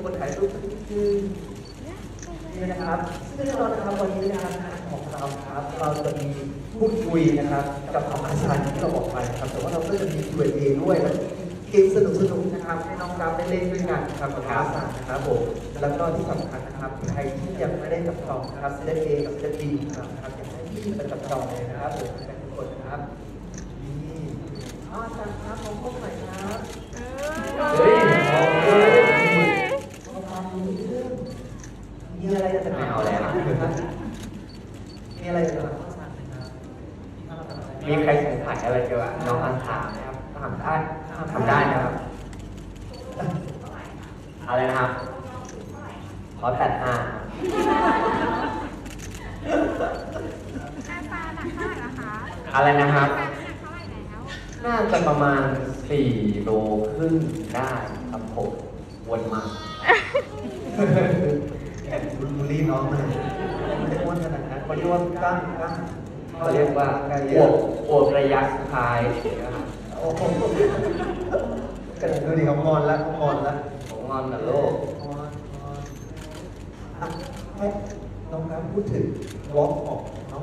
ให้ทุกคนถ่ายรูปสักนิดนึงนี่นะครับซึ่งแน่นอนนะครับวันนี้นะครับงานของเราครับเราจะมีพูดคุยนะครับ กับของอาจารย์ที่เราบอกไปนะครับ แต่ว่าเราก็จะมี Q&A ด้วยและเกมสนุกๆนะครับให้น้องกราฟได้เล่นด้วยกันนะครับกับอาจารย์นะครับผมแล้วก็ที่สำคัญนะครับใครที่ยังไม่ได้จับจองนะครับเซตเอกับเซตบีนะครับอยากให้ที่ไปจับจองเลยนะครับผมเป็นทุกคนนะครับนี่อ้าวอาจารย์ครับมองกล้องหน่อยครับ เฮ้ยมองเลยประมาณนี้เรื่องมี อะไรจะถามไม่เอาแล้วมีอะไรจะถามอาจารย์ไหมครับมีใครสงสัยอะไรเกี่ยวกับน้องอันถามไหมครับถามได้ทำได้นะครับ อะไรนะครับขอแปดห้าอาปาหนักเท่าไหร่ละคะอะไรนะครับอาปาหนักเท่าไหร่แล้วน่าจะประมาณสี่โลครึ่งได้ครับผมวนมา แอบบูลลี่น้องเลยไม่ได้ อ้วนขนาดนั้นเขาเรียกว่ากล้ามกล้ามเขาเรียกว่าไก่อเยวอะบอวบระยะสุดท้ายนะครับโอ้โหแต่ดูดิเขางอนแล้วเขางอนแล้วผมงอนกับโลกงอนงอนอะให้น้องครับพูดถึงวอล์กของ